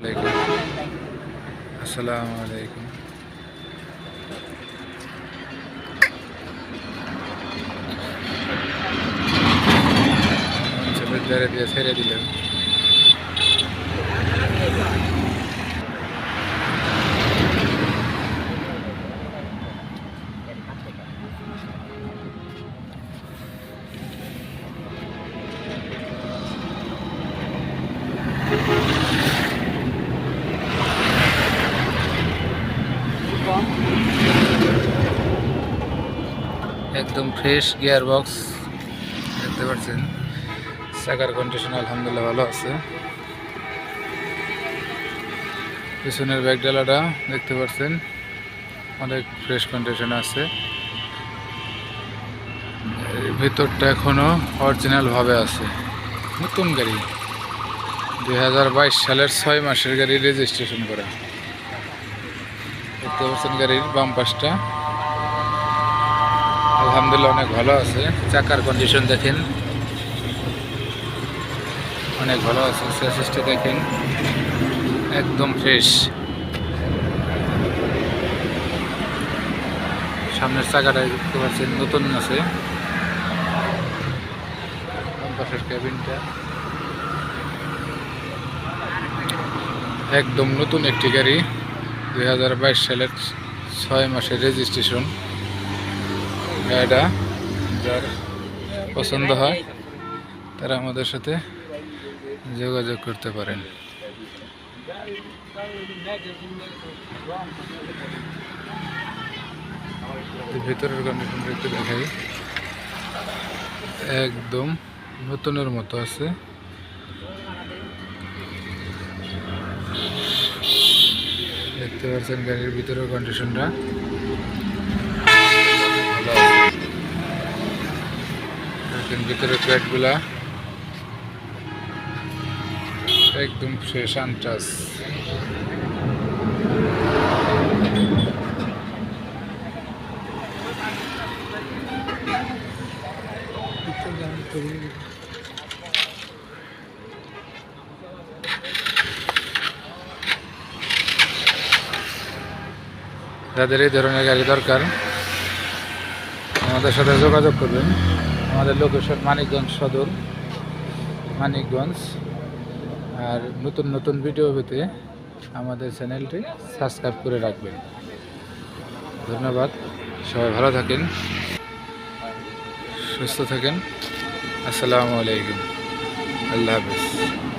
আলাইকুম আসসালামু আলাইকুম বিদ্যারে দিয়ে ছেড়ে দিলেন একদম ফ্রেশ গিয়ার বক্স দেখতে পাচ্ছেন। চাকার কন্ডিশন আলহামদুলিল্লাহ ভালো আছে। পিছনের ব্যাগ ডালাটা দেখতে পাচ্ছেন, অনেক ফ্রেশ কন্ডিশন আছে। ভিতরটা এখনও অরিজিনাল ভাবে আছে। নতুন গাড়ি। দুই হাজার বাইশ সালের ছয় মাসের গাড়ি রেজিস্ট্রেশন করা। দেখতে পাচ্ছেন গাড়ির বাম পাশটা। আলহামদুলিল্লাহ অনেক ভালো আছে। চাকার কন্ডিশন দেখেন। অনেক ভালো আছে। স্যাসিসটা দেখেন। একদম ফ্রেশ সামনের চাকাটা দেখতে পাচ্ছেন, নতুন আছে। ক্যাবিনটা একদম নতুন একটি গাড়ি। বাইশ সালের ছয় মাসের রেজিস্ট্রেশন গাড়িটা যার পছন্দ হয়, তারা আমাদের সাথে যোগাযোগ করতে পারেন। ভেতরের কন্ডিশনটা একটু দেখাই। একদম নতুনের মতো আছে। দেখতে পাচ্ছেন গাড়ির ভিতরের কন্ডিশনটা ভিতরে প্যাডগুলা একদম ফ্রেশ আনটাস যাদের এই ধরনের গাড়ি দরকার, আমাদের সাথে যোগাযোগ করবেন। আমাদের লোকেশন মানিকগঞ্জ সদর, মানিকগঞ্জ। আর নতুন নতুন ভিডিও পেতে আমাদের চ্যানেলটি সাবস্ক্রাইব করে রাখবেন। ধন্যবাদ। সবাই ভালো থাকেন, সুস্থ থাকেন। আসসালামু আলাইকুম। আল্লাহ হাফিজ।